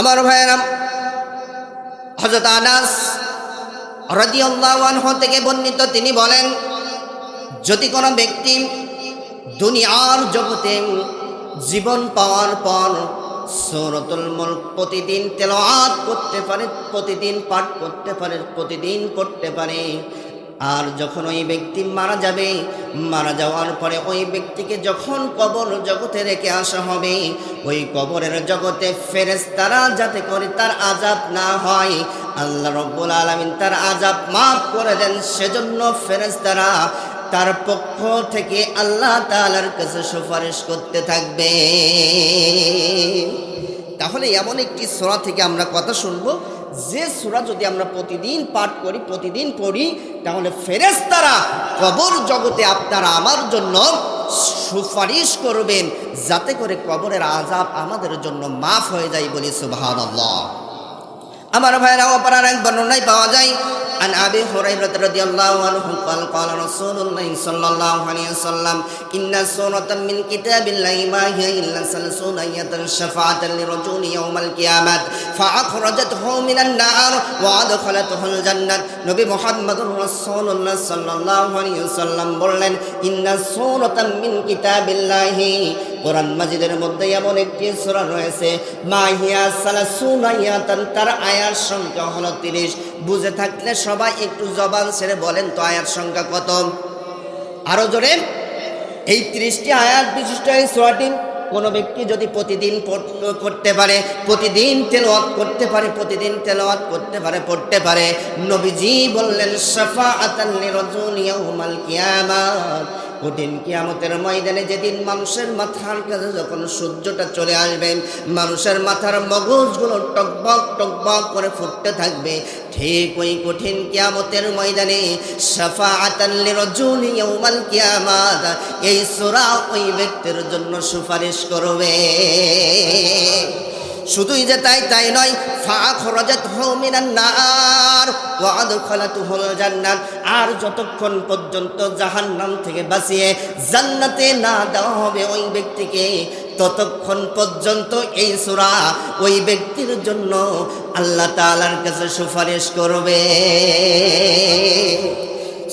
আমার ভাইয়েরাম হজরত আনাস রদিয়াল্লাহ থেকে বর্ণিত। তিনি বলেন, যদি কোনো ব্যক্তি দুনিয়ার জগতে জীবন পাওয়ার পর সৌরতুল মুল্ক প্রতিদিন তেলাওয়াত করতে পারে, প্রতিদিন পাঠ করতে পারে, প্রতিদিন করতে পারে আর যখন ওই ব্যক্তি মারা যাবে, মারা যাওয়ার পরে ওই ব্যক্তিকে যখন কবর জগতে রেখে আসা হবে, ওই কবরের জগতে ফেরেস তারা যাতে করে তার আজাব না হয়, আল্লাহ রব্বুল আলমিন তার আজাব মাফ করে দেন। সেজন্য ফেরেশতারা তার পক্ষ থেকে আল্লাহ তাআলার কাছে সুপারিশ করতে থাকবে। তাহলে এমন একটি সোরা থেকে আমরা কথা শুনব যে সুরা যদি আমরা প্রতিদিন পাঠ করি, প্রতিদিন পড়ি, তাহলে ফেরেস তারা কবর জগতে আপনারা আমার জন্য সুপারিশ করবেন, যাতে করে কবরের আজাব আমাদের জন্য মাফ হয়ে যায় বলি সুবাহ আমার ভাইরা, অপরার এক বর্ণনায় পাওয়া যায় عن أبي هريرة رضي الله عنه قال قال رسول الله صلى الله عليه وسلم إن سورة من كتاب الله ما هي إلا سلسون آية شفاعة لرجل يوم القيامة فأخرجته من النار وأدخلته الجنة نبي محمد رسول الله صلى الله عليه وسلم বললেন إن سورة من كتاب الله কোরআন মাজিদের মধ্যে এমন একটি সূরা রয়েছে মাহিয়া সালাসুনাইয়াতান তার আয়ার সংখ্যা হলো 30 বুঝে থাকলে সবাই একটু জবান ছেড়ে বলেন তো আয়ার সংখ্যা কত? আরও জোরে। এই 30টি আয়াত বিশিষ্ট এই সূরাটি, কোনো ব্যক্তি যদি প্রতিদিন করতে পারে, প্রতিদিন তেলাওয়াত করতে পারে, প্রতিদিন তেলাওয়াত করতে পারে, পড়তে পারে, নবীজি বললেন, শাফাআতান লিরাজুল ইয়াউমাল কিয়ামাত কঠিন কিয়ামতের ময়দানে যেদিন মানুষের মাথার কাছে যখন সূর্যটা চলে আসবেন মানুষের মাথার মগজগুলো টকবক টকবক করে ফুটতে থাকবে, ঠিক ওই কঠিন কিয়ামতের ময়দানে সাফা আতাল্লি রজুল কিয়ামাত, এই সূরা ওই ব্যক্তির জন্য সুপারিশ করবে। শুধুই যে তাই তাই নয় ফা খরজাত মিনান নার ওয়া আদখালাতুহুল জান্নাত। আর যতক্ষণ পর্যন্ত জাহান্নাম থেকে বাঁচিয়ে জান্নাতে না দেওয়া হবে ওই ব্যক্তিকে, ততক্ষণ পর্যন্ত এই সূরা ওই ব্যক্তির জন্য আল্লাহ তাআলার কাছে সুপারিশ করবে।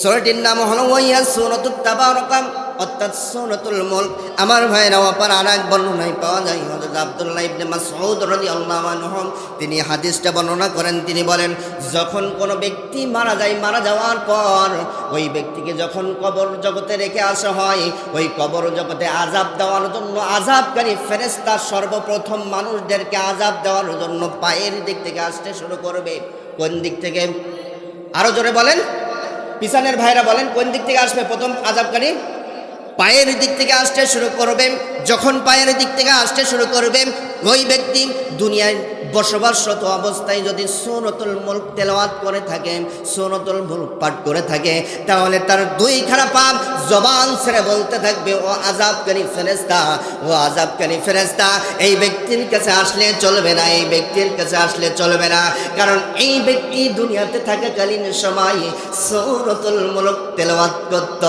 সূরাটির নাম হলো ওয়াইয়া সূরাতুত তাবারাকাম অর্থাৎ সূরাতুল মুলক। আমার ভাইরা অপার আর এক বর্ণনায় পাওয়া যায়। হযরত আব্দুল্লাহ ইবনে মাসউদ রাদিয়াল্লাহু আনহু তিনি হাদিসটা বর্ণনা করেন। তিনি বলেন, যখন কোনো ব্যক্তি মারা যায়, মারা যাওয়ার পর ওই ব্যক্তিকে যখন কবর জগতে রেখে আসা হয়, ওই কবর জগতে আজাব দেওয়ার জন্য আজাবকারী ফেরেস্তা সর্বপ্রথম মানুষদেরকে আজাব দেওয়ার জন্য পায়ের দিক থেকে আসতে শুরু করবে। কোন দিক থেকে? আরও জোরে বলেন। পিছনের ভাইরা বলেন, কোন দিক থেকে আসবে প্রথম আজাবকারী পায়ের দিক থেকে আসতে শুরু করবেন, যখন পায়ের দিক থেকে আসতে শুরু করবেন, ওই ব্যক্তি দুনিয়ায় বসবাসরত অবস্থায় যদি সৌরতুল মুল্ক তেলাওয়াত করে থাকে সৌরতুল মুল্ক পাঠ করে থাকে, তাহলে তার দুই খারাপ পাপ জবান ছেড়ে বলতে থাকবে, ও আজাবকারী ফেরেস্তা ও আজাবকারী ফেরেস্তা এই ব্যক্তির কাছে আসলে চলবে না, এই ব্যক্তির কাছে আসলে চলবে না। কারণ এই ব্যক্তি দুনিয়াতে থাকাকালীন সময় সৌরতুল মুলক তেলাওয়াত করত।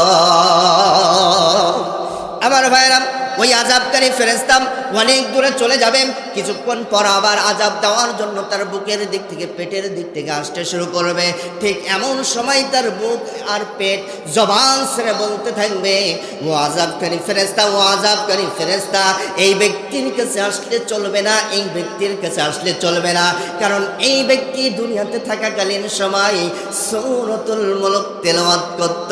আমার ভাইরাম ওই আজাবকারী ফেরেস্তাম অনেক দূরে চলে যাবেন। কিছুক্ষণ পর আবার আজাব দেওয়ার জন্য তার বুকের দিক থেকে, পেটের দিক থেকে আসতে শুরু করবে। ঠিক এমন সময় তার বুক আর পেট জবান ছেড়ে বলতে থাকবে, ও আজাবকারী ফেরেস্তা ও আজাবকারী ফেরেস্তা এই ব্যক্তির কাছে আসলে চলবে না, এই ব্যক্তির কাছে আসলে চলবে না। কারণ এই ব্যক্তি দুনিয়াতে থাকাকালীন সময় সৌরতুল মুলক তেলাওয়াত করত।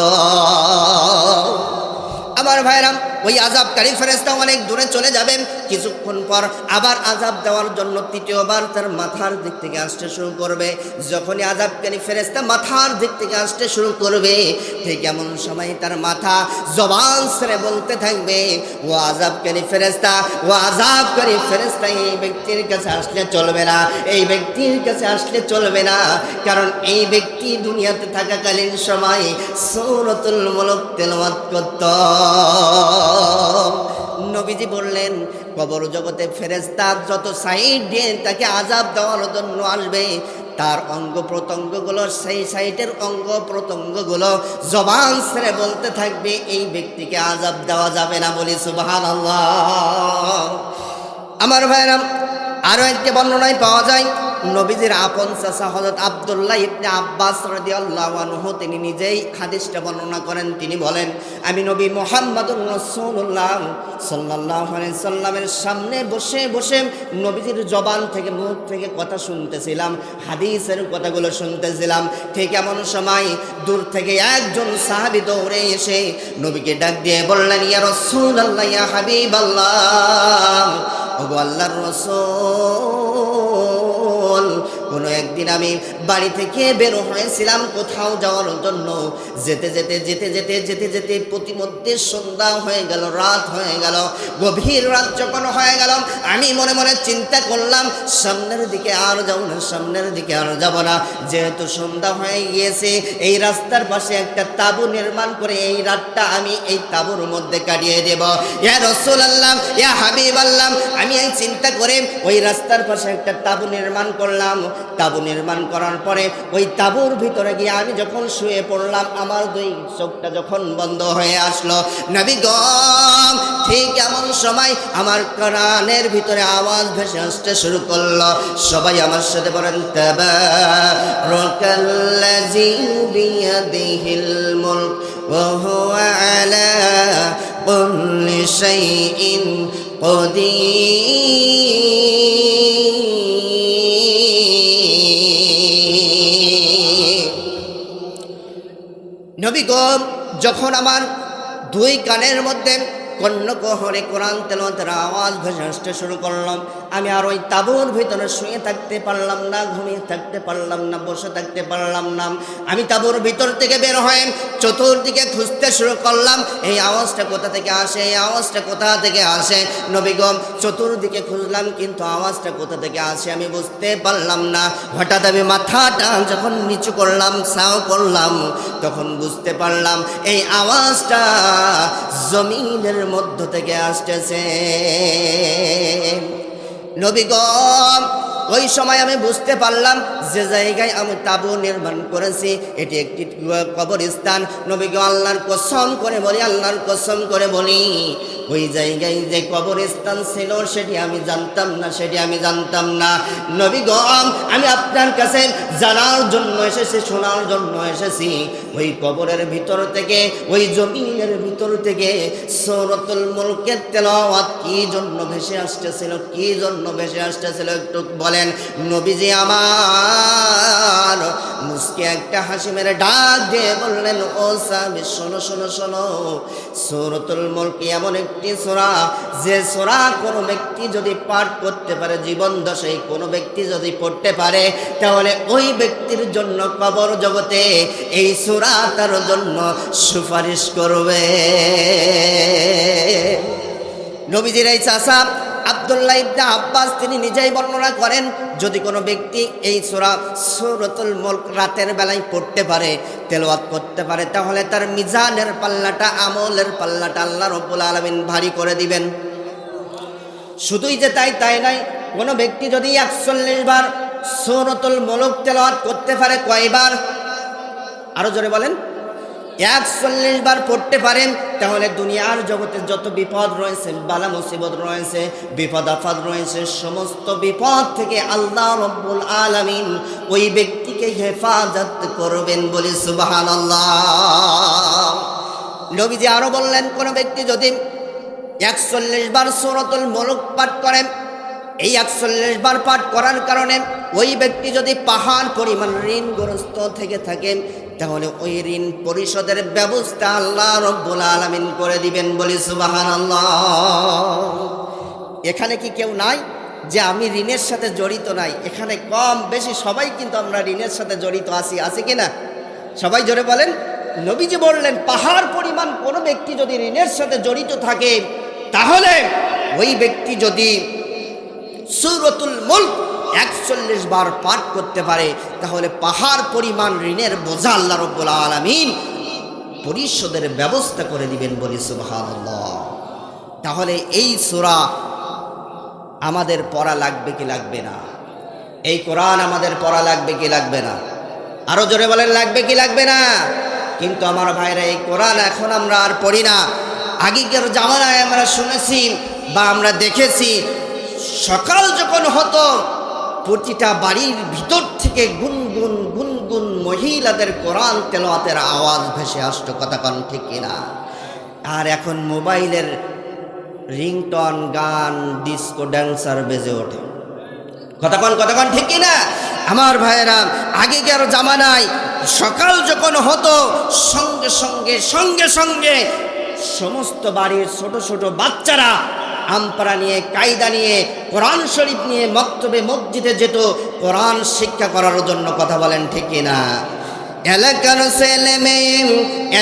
আমার ভাইরাম ওই আজাবকারী ফেরেস্তা অনেক দূরে চলে যাবেন। কিছুক্ষণ পর আবার আজাব দেওয়ার জন্য তৃতীয়বার তার মাথার দিক থেকে আসতে শুরু করবে। যখনই আজাবকারী ফেরেস্তা মাথার দিক থেকে আসতে শুরু করবে, ঠিক এমন সময় তার মাথা জবান ছেড়ে বলতে থাকবে, ও আজাবকারী ফেরেস্তা ও আজাবকারী ফেরেস্তা এই ব্যক্তির কাছে আসলে চলবে না, এই ব্যক্তির কাছে আসলে চলবে না। কারণ এই ব্যক্তি দুনিয়াতে থাকাকালীন সময় সৌরতুল মূলক তেলাওয়াত করত। নবীজি বললেন, কবর জগতে ফেরেস্তা যত সাইড দিয়ে তাকে আজাব দেওয়ার জন্য আসবে, তার অঙ্গ প্রত্যঙ্গগুলো সেই সাইটের অঙ্গ প্রত্যঙ্গগুলো জবান ছেড়ে বলতে থাকবে, এই ব্যক্তিকে আজাব দেওয়া যাবে না বলি সুবাহান আমার ভাইরাম আরও একটি বর্ণনায় পাওয়া যায় নবীজির আপন চাচা হজরত আবদুল্লাহ ইবনে আব্বাস রাদিয়াল্লাহু তিনি নিজেই হাদিসটা বর্ণনা করেন। তিনি বলেন, আমি নবী মোহাম্মদুর রাসূলুল্লাহ সাল্লাল্লাহু আলাইহি সাল্লামের সামনে বসে বসে নবীজির জবান থেকে, মুখ থেকে কথা শুনতেছিলাম, হাদিসের কথাগুলো শুনতেছিলাম। ঠিক এমন সময় দূর থেকে একজন সাহাবী দৌড়ে এসে নবীকে ডাক দিয়ে বললেন, ইয়া রাসূলুল্লাহ, ইয়া হাবিবাল্লাহ, ওগো আল্লাহর রসুল বল কোনো একদিন আমি বাড়ি থেকে বের হয়েছিলাম কোথাও যাওয়ার জন্য। যেতে যেতে যেতে যেতে যেতে যেতে প্রতিমধ্যে সন্ধ্যা হয়ে গেল, রাত হয়ে গেল, গভীর রাত যখন হয়ে গেল, আমি মনে মনে চিন্তা করলাম, সামনের দিকে আর যাব না, সামনের দিকে আর যাব না। যেহেতু সন্ধ্যা হয়ে গিয়েছে, এই রাস্তার পাশে একটা তাবু নির্মাণ করে এই রাতটা আমি এই তাবুর মধ্যে কাটিয়ে দেব। ইয়া রসুল আল্লাহ ইয়া হাবিব আল্লাহ আমি এই চিন্তা করে ওই রাস্তার পাশে একটা তাবু নির্মাণ করলাম। তাবু নির্মাণ করার পরে ওই তাবুর ভিতরে গিয়ে আমি যখন শুয়ে পড়লাম, আমার দুই চোখটা যখন বন্ধ হয়ে আসলো, নবী গম ঠিক এমন সময় আমার কানের ভিতরে আওয়াজ ভেসে আসতে শুরু করল। সবাই আমার সাথে বলেন বিয়াদিহিল আলা কুল্লি শাইইন নবী গো যখন আমার দুই কানের মধ্যে কন্যকহরে কোরআন তেলতের আওয়াজ ভেসে আসতে শুরু করলাম আমি আর ওই তাবুর ভিতরে শুয়ে থাকতে পারলাম না, ঘুমিয়ে থাকতে পারলাম না, বসে থাকতে পারলাম না। আমি তাবুর ভিতর থেকে বের হয়ে চতুর্দিকে খুঁজতে শুরু করলাম। এই আওয়াজটা কোথা থেকে আসে? এই আওয়াজটা কোথা থেকে আসে? নবীগম চতুর্দিকে খুঁজলাম, কিন্তু আওয়াজটা কোথা থেকে আসে আমি বুঝতে পারলাম না। হঠাৎ আমি মাথাটা যখন নিচু করলাম সাও করলাম, তখন বুঝতে পারলাম এই আওয়াজটা জমিনের মধ্য থেকে আসতেছে। নবীগম ওই সময় আমি বুঝতে পারলাম যে জায়গায় আমি তাবু নির্মাণ করেছি, এটি একটি কবরস্থান। নবীগ আল্লাহর কসম করে বলি, আল্লাহর কসম করে বলি ওই জায়গায় যে কবরস্থান ছিল, সেটি আমি জানতাম না, সেটি আমি জানতাম না। নবীগম আমি আপনার কাছে জানার জন্য এসেছি, শোনার জন্য এসেছি। ওই কবরের ভিতর থেকে, ওই জমিনের ভিতর থেকে সৌরতুল মুলকের তেলাওয়াত কি জন্য ভেসে আসতেছিল, কি জন্য ভেসে আসতেছিল একটু বলেন। নবীজি আমার মুসকে একটা হাসি মেরে ডাক দিয়ে বললেন, ও সাবি শোনো শোনো শোনো। সৌরতুল মুলকি এমন একটি সোরা, যে সোরা কোনো ব্যক্তি যদি পাঠ করতে পারে, জীবন দশায় কোনো ব্যক্তি যদি পড়তে পারে, তাহলে ওই ব্যক্তির জন্য কবর জগতে এই সোরা তার জন্য সুপারিশ করবে। নবীজির এই চাষা আবদুল্লাহ ইবনে আব্বাস তিনি নিজেই বর্ণনা করেন, যদি কোনো ব্যক্তি এই সোরা সুরতুল মুলক রাতের বেলায় পড়তে পারে, তেলাওয়াত করতে পারে, তাহলে তার মিজানের পাল্লাটা, আমলের পাল্লাটা আল্লাহ রব্বুল আলমিন ভারী করে দিবেন। শুধুই যে তাই তাই নাই কোনো ব্যক্তি যদি একচল্লিশ বার সৌরতুল মুলক তেলাওয়াত করতে পারে কয়বার? আরও জোরে বলেন। একচল্লিশ বার পড়তে পারেন, তাহলে দুনিয়ার জগতে যত বিপদ রয়েছে, বালা মুসিবত রয়েছে, বিপদ আফাদ রয়েছে, সমস্ত বিপদ থেকে আল্লাহ রব্বুল আলামিন ওই ব্যক্তিকে হেফাজত করবেন বলে সুবাহান নবীজি আরও বললেন, কোন ব্যক্তি যদি একচল্লিশ বার সুরতুল মুলক পাঠ করেন, এই একচল্লিশ বার পাঠ করার কারণে ওই ব্যক্তি যদি পাহাড় পরিমাণ ঋণগ্রস্ত থেকে থাকেন তাহলে ওই ঋণ পরিশোধের ব্যবস্থা আল্লাহ রব্বুল আলমিন করে দিবেন বলি সুবাহান এখানে কি কেউ নাই যে আমি ঋণের সাথে জড়িত নাই? এখানে কম বেশি সবাই কিন্তু আমরা ঋণের সাথে জড়িত আছি, আছে কি না সবাই জোরে বলেন। নবীজি বললেন, পাহাড় পরিমাণ কোনো ব্যক্তি যদি ঋণের সাথে জড়িত থাকে, তাহলে ওই ব্যক্তি যদি সুরতুল মুল্ক একচল্লিশ বার পাঠ করতে পারে, তাহলে পাহাড় পরিমাণ ঋণের বোঝা আল্লাহ রব্বুল আলমিন পরিশোধের ব্যবস্থা করে দিবেন বলি সুবহানাল্লাহ। তাহলে এই সোরা আমাদের পড়া লাগবে কি লাগবে না? এই কোরআন আমাদের পড়া লাগবে কি লাগবে না? আরও জোরে বলেন, লাগবে কি লাগবে না? কিন্তু আমার ভাইরা, এই কোরআন এখন আমরা আর পড়ি না। আগেকার জামানায় আমরা শুনেছি বা আমরা দেখেছি, সকাল যখন হতো প্রতিটা বাড়ির ভিতর থেকে গুনগুন গুনগুন মহিলাদের কোরআন তেলোয়াতের আওয়াজ ভেসে আসতো, কথা কন ঠিক কিনা? আর এখন মোবাইলের রিংটন, গান, ডিস্কো, ড্যান্সার বেজে ওঠে। কতক্ষণ কতক্ষণ ঠিক কিনা? আমার ভাইয়েরা, আগেকার জামানায় সকাল যখন হতো, সঙ্গে সঙ্গে সঙ্গে সঙ্গে সমস্ত বাড়ির ছোট ছোট বাচ্চারা আমপারা নিয়ে, কায়দা নিয়ে, কোরআন শরীফ নিয়ে মক্তবে মসজিদে যেত, কোরআন শিক্ষা করার জন্য কথা বলেন ঠিক না? এলাকার ছেলে মেয়ে,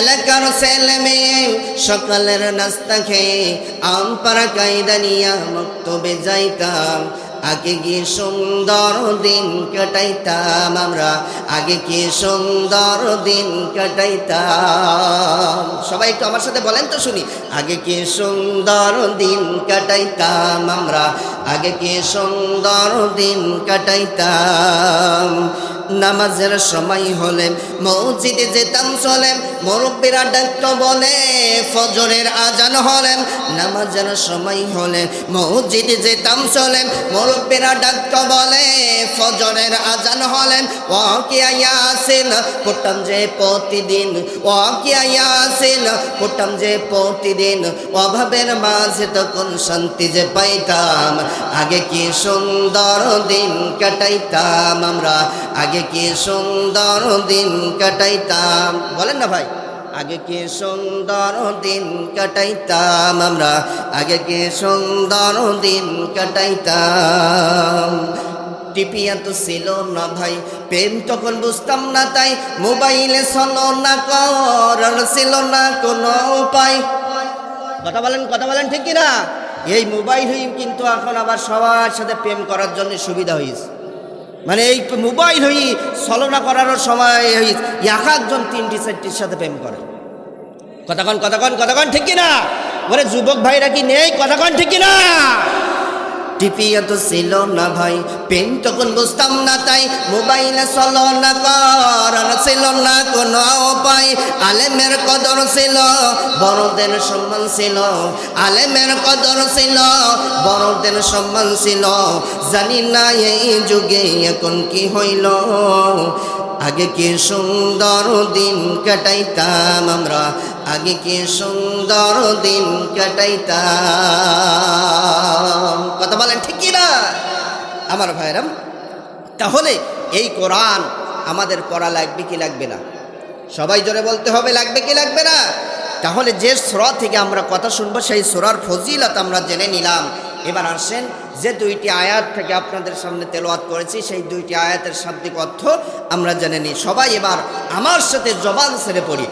এলাকার ছেলে মেয়ে, সকালের নাস্তা খেয়ে আমপাড়া কায়দা নিয়ে মক্তবে যাইতাম। আগে কি সুন্দর দিন কাটাইতাম আমরা? আগে কি সুন্দর দিন কাটাইতাম? সবাই একটু আমার সাথে বলেন তো শুনি। আগে কি সুন্দর দিন কাটাইতাম আমরা? আগে কি সুন্দর দিন কাটাইতাম? নামাজের সময় হলে মসজিদে যেতাম চলে মুরব্বীরা ডাক্ত বলে, ফজরের আজান হলেন, নামাজের সময় হলে মসজিদে যেতাম চলে মুরব্বীরা ডাক্ত বলে, ফজরের আজান হলেন ও কে আসেন করতাম যে প্রতিদিন কে আসেন করতাম যে প্রতিদিন, অভাবের মাঝে তখন শান্তি যে পাইতাম, আগে কি সুন্দর দিন কাটাইতাম আমরা, আগে কি সুন্দর দিন কাটাইতাম? বলেন না ভাই। আগে কি সুন্দর দিন কাটাইতাম আমরা? আগে কি সুন্দর দিন কাটাইতাম? টিপিয়া তো ছিল না ভাই, প্রেম তখন বুঝতাম না তাই। মোবাইলে চলো না করার ছিল না কোনো উপায়। কথা বলেন কথা বলেন ঠিক কিনা? এই মোবাইল কিন্তু এখন আবার সবার সাথে প্রেম করার জন্য সুবিধা হয়েছে মানে এই মোবাইল হই ছলনা করার সময় ওই এক একজন তিনটি চারটির সাথে প্রেম করে। কথাক্ষণ কথাক্ষণ কথাক্ষণ ঠিক কিনা? বলে, যুবক ভাইরা কি নেই? কথাক্ষণ ঠিক কিনা? টিপিয়া তো ছিল না ভাই পেন তখন বুঝতাম না তাই, মোবাইলে চলো না করার ছিল না কোনো উপায়। আলেমের কদর ছিল, বড়দের সম্মান ছিল। আলেমের কদর ছিল, বড়দের সম্মান ছিল। জানি না এই যুগে এখন কি হইল। আগে কি সুন্দর দিন কাটাইতাম আমরা? আগে কি সুন্দর দিন কাটাইতাম? কথা বলেন ঠিক না আমার ভাইরাম, তাহলে এই কোরআন আমাদের পড়া লাগবে কি লাগবে না? সবাই জোরে বলতে হবে, লাগবে কি লাগবে না? তাহলে যে সুরা থেকে আমরা কথা শুনব, সেই সুরার ফজিলত আমরা জেনে নিলাম। এবার আসেন যে দুইটি আয়াত থেকে আপনাদের সামনে তেলোয়াত করেছি সেই দুইটি আয়াতের শাব্দিক অর্থ আমরা জেনে নিই সবাই এবার আমার সাথে জবান ছেড়ে পড়ি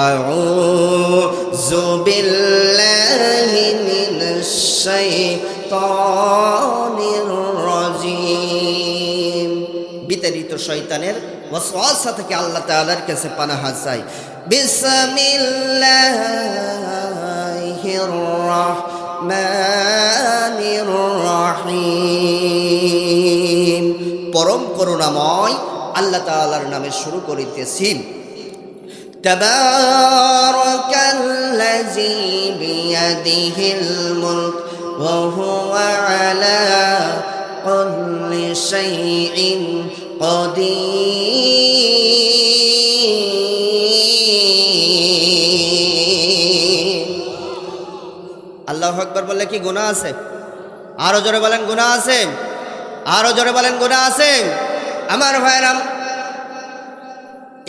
أعوذ بالله من الشيطان الرجيم বিতাড়িত শয়তানের ওয়াসওয়াসা থেকে আল্লাহ তাআলার কাছে পানাহা চাই বিসমিল্লাহির রাহমানির রাহিম পরম করুণাময় আল্লাহ তাআলার নামে শুরু করিতেছি تبارك الذي بيده الملك وهو على كل شيء قدير আল্লাহ আকবর বললে কি গুণা আছে? আরও জোরে বলেন গুণা আছে। আরও জোরে বলেন গুণা আছে। আমার ভাইরাম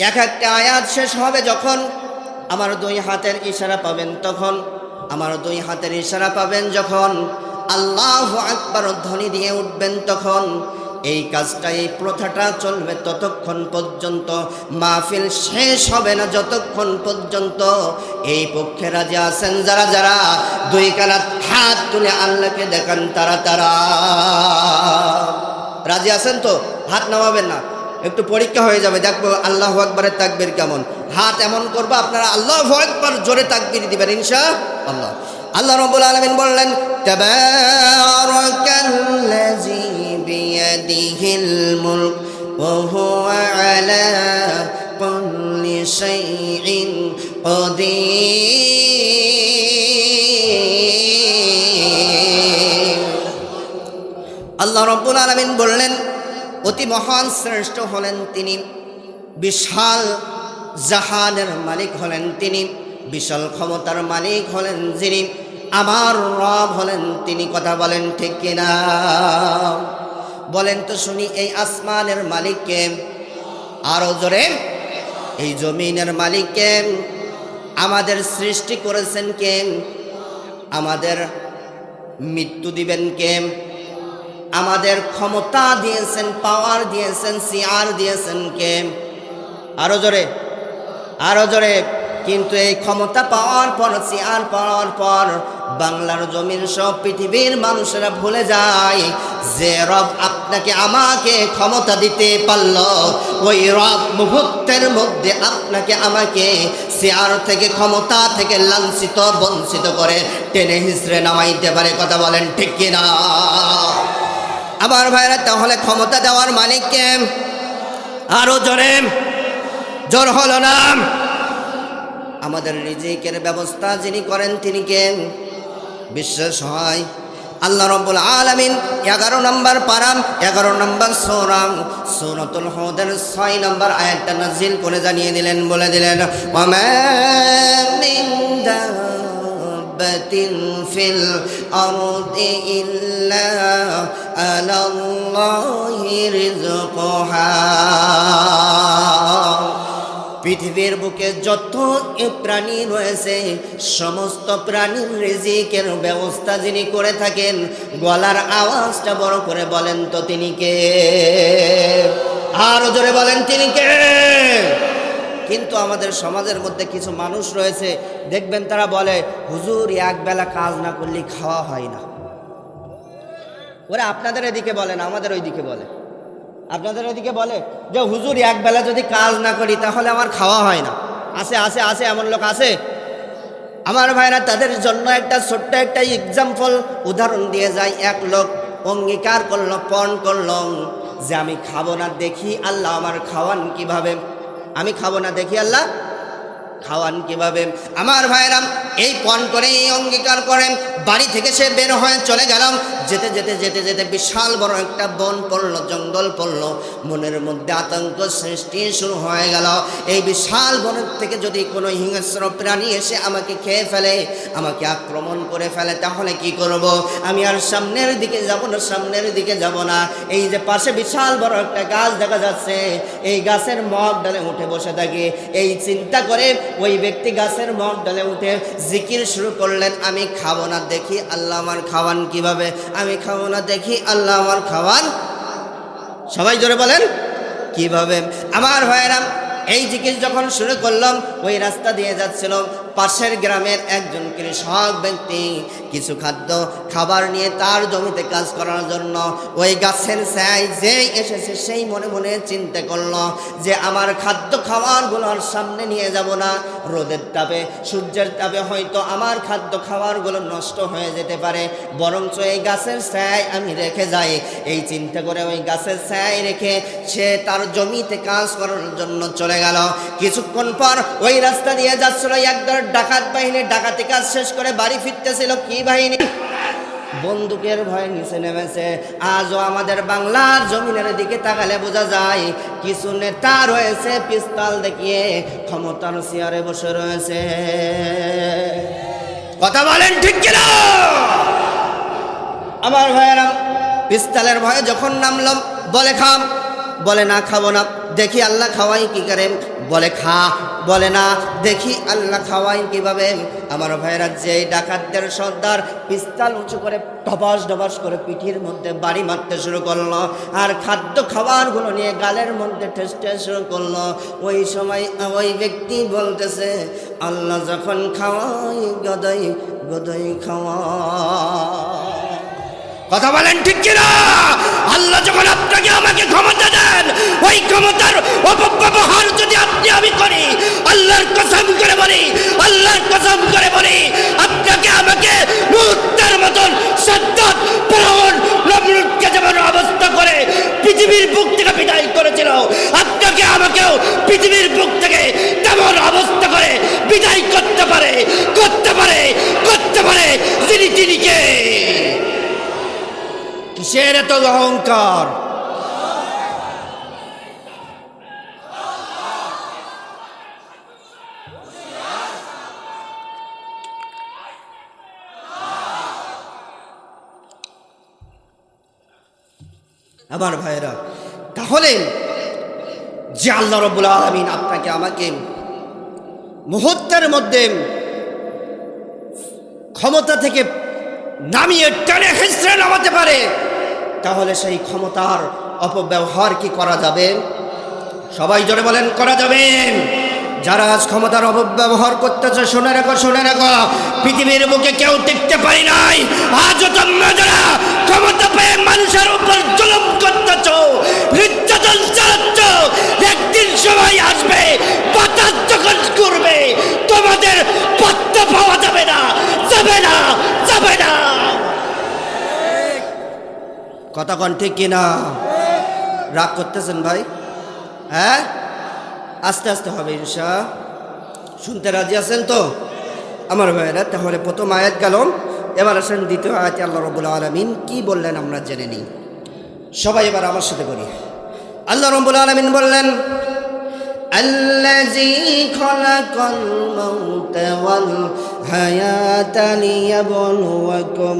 এক একটা আয়াত শেষ হবে যখন আমার দুই হাতের ইশারা পাবেন, তখন আমার দুই হাতের ইশারা পাবেন যখন আল্লাহ আকবর ধ্বনি দিয়ে উঠবেন, তখন এই কাজটা এই প্রথাটা চলবে ততক্ষণ পর্যন্ত। মাহফিল শেষ হবে না যতক্ষণ পর্যন্ত। এই পক্ষে রাজি আছেন যারা যারা দুই কানাত হাত তুলে আল্লাহকে দেখান তারা তারা। রাজি আছেন তো? হাত নামাবেন না। একটু পরীক্ষা হয়ে যাবে, দেখব আল্লাহ আকবরের তাকবির কেমন। হাত এমন করব, আপনারা আল্লাহ আকবর জোরে তাকবির দিবেন ইনশা আল্লাহ আল্লাহ রবুল আলমিন বললেন তাবারাকাল্লাযী বিয়াদিহিল মুলক ওয়া হুয়া আলা কুল্লি শাইইন কাদির আল্লাহ রব্বুল আলমিন বললেন, অতি মহান শ্রেষ্ঠ হলেন তিনি, বিশাল জাহানের মালিক হলেন তিনি, বিশাল ক্ষমতার মালিক হলেন যিনি আমার রব হলেন, তিনি কথা বলেন ঠিক কিনা? বলেন তো শুনি, এই আসমানের মালিককে, আরও জোরে, এই জমিনের মালিককে, আমাদের সৃষ্টি করেছেন কে? আমাদের মৃত্যু দিবেন কে? আমাদের ক্ষমতা দিয়েছেন পাওয়ার দিয়েছেন সিয়ার দিয়েছেন কে? আরও জোরে আরও জোরে, কিন্তু এই ক্ষমতা পাওয়ার পর সিয়ার পাওয়ার পর বাংলার জমির সব পৃথিবীর মানুষেরা ভুলে যায় যে রব আপনাকে আমাকে ক্ষমতা দিতে পারল। ওই রব মুহূর্তের মধ্যে আপনাকে আমাকে চেয়ার থেকে ক্ষমতা থেকে লাঞ্ছিত, বঞ্চিত করে টেনে হিসড়ে নামাইতে পারে, কথা বলেন ঠিক কিনা? আমার ভাইরা, তাহলে ক্ষমতা দেওয়ার মালিককে আরও জোরে। জোর হলো না। আমাদের রিজিকের ব্যবস্থা যিনি করেন তিনি কে? বিশ্বাস হয়। আল্লাহ রব্বুল আলামিন এগারো নম্বর পারাম এগারো নম্বর সৌরাম সৌরতুল হদের ছয় নম্বর আয়াতটা নাজিল করে জানিয়ে দিলেন, বলে দিলেন ফিল আরদি ইল্লা আলাল্লাহি রিজকুহা পৃথিবীর বুকে যত প্রাণী রয়েছে, সমস্ত প্রাণীর রিজিকের ব্যবস্থা যিনি করে থাকেন, গলার আওয়াজটা বড় করে বলেন তো তিনি কে? আরও জোরে বলেন তিনি কে? কিন্তু আমাদের সমাজের মধ্যে কিছু মানুষ রয়েছে, দেখবেন তারা বলে, হুজুর এক বেলা কাজ না করলে খাওয়া হয় না। ওরা আপনাদের এদিকে বলে না, আমাদের ওইদিকে বলে। আপনাদের ওইদিকে বলে যে, হুজুর, এক বেলা যদি কাজ না করি, তাহলে আমার খাওয়া হয় না। আছে আছে আছে এমন লোক আছে আমার ভাইরা তাদের জন্য একটা ছোট্ট একটা এক্সাম্পল উদাহরণ দিয়ে যায়। এক লোক অঙ্গীকার করল, পণ করল, যে, আমি খাব না, দেখি আল্লাহ আমার খাওয়ান কীভাবে? আমি খাব না, দেখি আল্লাহ খাওয়ান কীভাবে? আমার ভাইরাম এই পণ করে এই অঙ্গীকার করেন। বাড়ি থেকে সে বের হয়ে চলে গেলাম। যেতে যেতে যেতে যেতে বিশাল বড় একটা বন পড়ল, জঙ্গল পড়ল। মনের মধ্যে আতঙ্ক সৃষ্টি শুরু হয়ে গেল। এই বিশাল বনের থেকে যদি কোনো হিংস্র প্রাণী এসে আমাকে খেয়ে ফেলে, আমাকে আক্রমণ করে ফেলে, তাহলে কি করব? আমি আর সামনের দিকে যাব না, সামনের দিকে যাব না। এই যে পাশে বিশাল বড় একটা গাছ দেখা যাচ্ছে, এই গাছের মগ ডালে উঠে বসে থাকি। এই চিন্তা করে ওই ব্যক্তি গাছের মগ ডালে উঠে জিকির শুরু করলেন, আমি খাব না, দেখি আল্লাহ আমার খাওয়ান কীভাবে? আমি খাব না, দেখি আল্লাহ আমার খাওয়ান। সবাই জোরে বলেন, কীভাবে? আমার ভাইয়েরাম এই জিকির যখন শুরু করলাম, ওই রাস্তা দিয়ে যাচ্ছিল। পাশের গ্রামের একজন কৃষক ব্যক্তি কিছু খাদ্য, খাবার নিয়ে তার জমিতে কাজ করার জন্য ওই গাছের ছাই যেই এসেছে সেই মনে মনে চিন্তা করল যে আমার খাদ্য খাবারগুলোর সামনে নিয়ে যাব না। রোদের তাপে, সূর্যের তাপে হয়তো আমার খাদ্য খাবারগুলো নষ্ট হয়ে যেতে পারে। বরঞ্চ এই গাছের ছায় আমি রেখে যাই। এই চিন্তা করে ওই গাছের ছায় রেখে সে তার জমিতে কাজ করার জন্য চলে গেল। কিছুক্ষণ পর ওই রাস্তা দিয়ে যাচ্ছিল একদল ডাকাত বাহিনী, ডাকাতি কাজ শেষ করে বাড়ি ফিরতেছিল কি বাহিনী? বন্দুকের ভয়ে নিচে নেমেছে। আজও আমাদের বাংলার জমিনের দিকে তাকালে বোঝা যায়, কিছু নেতা রয়েছে পিস্তল দেখিয়ে ক্ষমতার চেয়ারে বসে রয়েছে। কথা বলেন ঠিক কিনা? আমার ভাইয়েরা, পিস্তলের ভয়ে যখন নামলাম, বলে খাম, বলে না খাব না। দেখি আল্লাহ খাওয়াই কি করে বলে খা বলে না, দেখি আল্লাহ খাওয়াই কীভাবে? আমার ভাইয়েরা যে ডাকাতদের সর্দার পিস্তাল উঁচু করে ঢবাস ঢবাস করে পিঠির মধ্যে বাড়ি মারতে শুরু করল, আর খাদ্য খাবারগুলো নিয়ে গালের মধ্যে ঠেসতে শুরু করল। ওই সময় ওই ব্যক্তি বলতেছে, আল্লাহ যখন খাওয়াই, গদই গদই খাওয়া। কথা বলেন ঠিক কিনা? আল্লাহ যখন আপনাকে আমাকে ক্ষমতা ওই ক্ষমতার অপব্যবহার যদি আপনি আমি করি, আল্লাহর কসম করে বলি, আল্লাহর কসম করে বলি, আপনাকে আমাকে মুহূর্তের মতন সাদ্দাত ফেরাউন নমরুদকে যেমন অবস্থা করে পৃথিবীর বুক থেকে বিদায় করেছিল, আপনাকে আমাকেও পৃথিবীর বুক থেকে তেমন অবস্থা করে বিদায় করতে পারে করতে পারে করতে পারে যিনি, তিনি কে? কিসের এত অহংকার? আমার ভাইরা তাহলে যে আল্লাহ রব্বুল আলমিন আপনাকে আমাকে মুহূর্তের মধ্যে ক্ষমতা থেকে নামিয়ে টেনে হেসড়ে নামাতে পারে, তাহলে সেই ক্ষমতার অপব্যবহার কি করা যাবে? সবাই জোরে বলেন, করা যাবে। যারা আজ ক্ষমতার অপব্যবহার করতেছে, শুনে রেখো শুনে রেখো। পৃথিবীর বুকে কেউ দেখতে পারি নাই। আজও তোমরা যারা ক্ষমতা পেয়ে মানুষের উপর জুলুম করতেছ, নির্যাতন চালাচ্ছ, একদিন সময় আসবে, বাতাস করবে, তোমাদের পত্তা পাওয়া যাবে না যাবে না যাবে না। কথা কন ঠিক কিনা? রাগ করতেছেন ভাই? হ্যাঁ? আস্তে আস্তে হবে ইনশা শুনতে রাজি আছেন তো আমার ভাইয়েরা তাহলে প্রথম আয়াত গেল এবার আসেন দ্বিতীয় আয়াতে আল্লাহ রবুল আলমিন কি বললেন আমরা জেনে নিই সবাই এবার আমার সাথে করি আল্লাহ রবুল আলমিন বললেন الذي خلق الموت والحياة ليبلوكم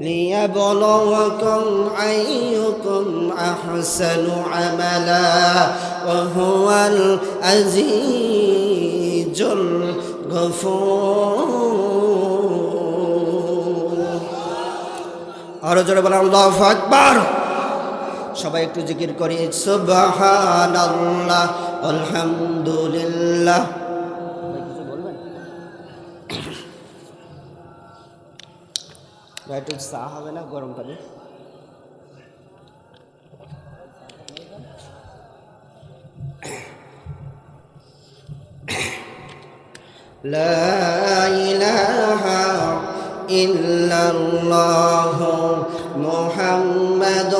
ليبلوكم أيكم أحسن عملا وهو العزيز الغفور আরো জোরে বলেন আল্লাহ আকবার সবাই একটু জিকির করি সুবহানাল্লাহ আলহামদুলিল্লাহ একটু চা হবে না গরম পানি لا إله إلا الله محمد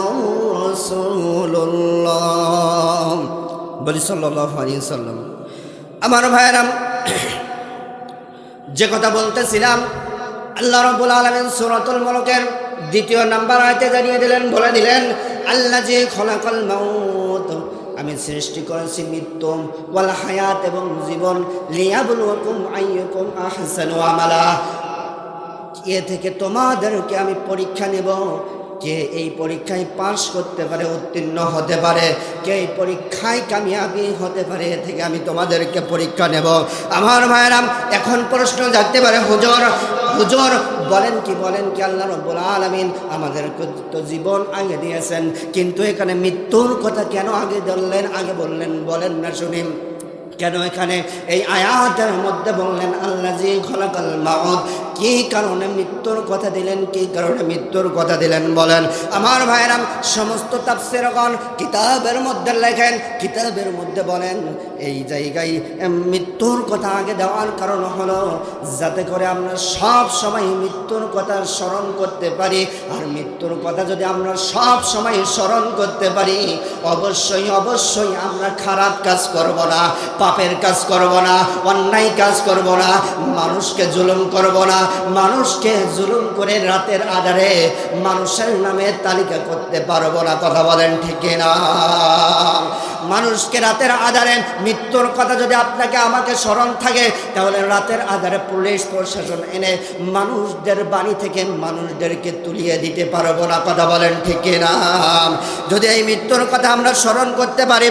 رسول الله বলি সাল্লাল্লাহু আলাইহি সাল্লাম আমার ভাইরাম যে কথা বলতেছিলাম আল্লাহ রব্বুল আলমিন সুরাতুল মলকের দ্বিতীয় নাম্বার আয়তে জানিয়ে দিলেন, বলে দিলেন আল্লাহ যে খলাকল মাউত। আমি সৃষ্টি করেছি মৃত্যু ওয়াল হায়াত এবং জীবন। লিয়াবলুকুম আইয়ুকুম আহসানু আমালা। এ থেকে তোমাদেরকে আমি পরীক্ষা নেব। কে এই পরীক্ষায় পাশ করতে পারে, উত্তীর্ণ হতে পারে? কে এই পরীক্ষায় কামিয়াবি হতে পারে, এ থেকে আমি তোমাদেরকে পরীক্ষা নেব। আমার ভাইরাম এখন প্রশ্ন জানতে পারে, হুজুর হুজুর, বলেন কি বলেন কি, আল্লাহ রব্বুল আলমিন আমাদের তো জীবন আগে দিয়েছেন, কিন্তু এখানে মৃত্যুর কথা কেন আগে ধরলেন, আগে বললেন, বলেন না শুনি। কেন এখানে এই আয়াতের মধ্যে বললেন, আল্লাহ জি খলাকাল মাউদ কি কারণে মৃত্যুর কথা দিলেন, কি কারণে মৃত্যুর কথা দিলেন বলেন। আমার ভাইরাম সমস্ত তাফসিরগণ কিতাবের মধ্যে লেখেন, কিতাবের মধ্যে বলেন, এই জায়গায় মৃত্যুর কথা আগে দেওয়ার কারণ হলো, যাতে করে আমরা সব সময় মৃত্যুর কথা স্মরণ করতে পারি, আর মৃত্যুর কথা যদি আমরা সব সময় স্মরণ করতে পারি, অবশ্যই অবশ্যই আমরা খারাপ কাজ করব না, পাপের কাজ করব না, অন্যায় কাজ করব না, মানুষকে জুলুম করব না মানুষকে জুলুম করে রাতের আধারে মানুষের নামে তালিকা করতে পারব না কথা বলেন ঠিক না মানুষকে রাতের আধারে মৃত্যুর কথা যদি আপনাকে আমাকে স্মরণ থাকে তাহলে রাতের আধারে পুলিশ প্রশাসন এনে মানুষদের বাড়ি থেকে মানুষদেরকে তুলিয়ে দিতে পারব না কথা বলেন ঠিক না যদি এই মৃত্যুর কথা আমরা স্মরণ করতে পারি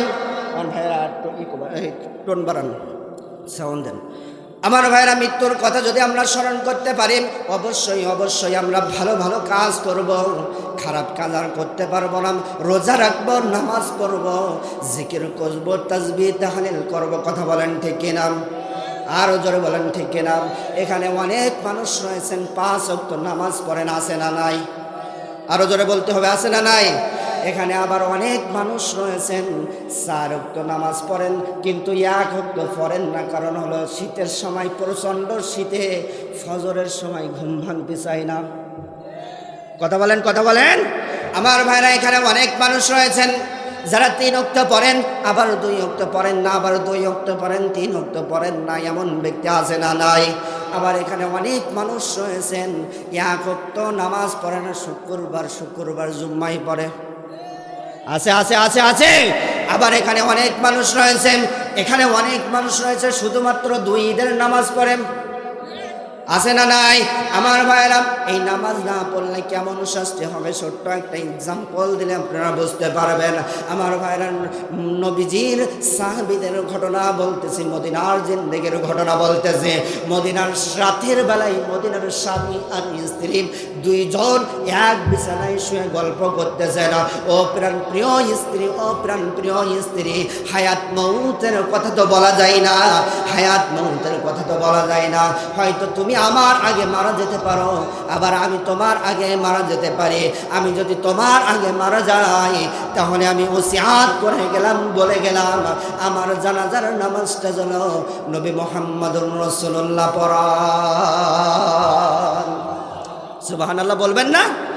ভাইয়েরা টোন বাড়ান সাউন্ড দেন। আমার ভাইয়েরা, মৃত্যুর কথা যদি আমরা স্মরণ করতে পারি, অবশ্যই অবশ্যই আমরা ভালো ভালো কাজ করব। খারাপ কাজ আর করতে পারব না। রোজা রাখব, নামাজ পড়ব, জিকির করব তাজবি তাহলিল করব, কথা বলেন ঠিক কিনা? আরও জোরে বলেন ঠিক কিনা? এখানে অনেক মানুষ রয়েছেন, পাঁচ অক্ত নামাজ পড়েন আসে না নাই? আরও জোরে বলতে হবে আসে না নাই? এখানে আবার অনেক মানুষ রয়েছেন। চার অক্ত নামাজ পড়েন, কিন্তু এক অক্ত পড়েন না, কারণ হলো শীতের সময়, প্রচণ্ড শীতে ফজরের সময় ঘুম ভাঙতে চায় না। কথা বলেন কথা বলেন। আমার ভাইরা, এখানে অনেক মানুষ রয়েছেন, যারা তিন অক্ত পড়েন, আবার দুই অক্ত পড়েন না, আবার দুই অক্ত পড়েন, তিন অক্ত পড়েন না, এমন ব্যক্তি আছে না নাই। আবার এখানে অনেক মানুষ রয়েছেন, এক তো নামাজ পড়ে না, শুক্রবার শুক্রবার জুম্মাই পড়ে। আছে আছে আছে আছে। আবার এখানে অনেক মানুষ রয়েছেন। এখানে অনেক মানুষ রয়েছে, শুধুমাত্র দুই ঈদের নামাজ পড়েন। আছে না নাই? আমার ভাইরা এই নামাজ না পড়লে কেমন শাস্তি হবে? ছোট্ট একটা এক্সাম্পল দিলে আপনারা বুঝতে পারবেন। আমার ভাইরা নবীজির সাহাবিদের ঘটনা বলতেছি, মদিনার জিন্দেগের ঘটনা বলতেছে। মদিনার রাতের বেলায় মদিনার স্বামী আর স্ত্রী দুইজন এক বিছানায় শুয়ে গল্প করতেছেন ও প্রাণ প্রিয় স্ত্রী, ও প্রাণ প্রিয় স্ত্রী, হায়াত মৌতের কথা তো বলা যায় না। হায়াত মৌতের কথা তো বলা যায় না। হয়তো তুমি আমার আগে মারা যেতে পারো, আবার আমি তোমার আগে মারা যেতে পারি। আমি যদি তোমার আগে মারা যাই, তাহলে আমি ওসিয়াত করে গেলাম, বলে গেলাম, আমার জানাজার নামাজটা যেন নবী মোহাম্মদ রসুল্লাহ সুবাহান আল্লাহ বলবেন না?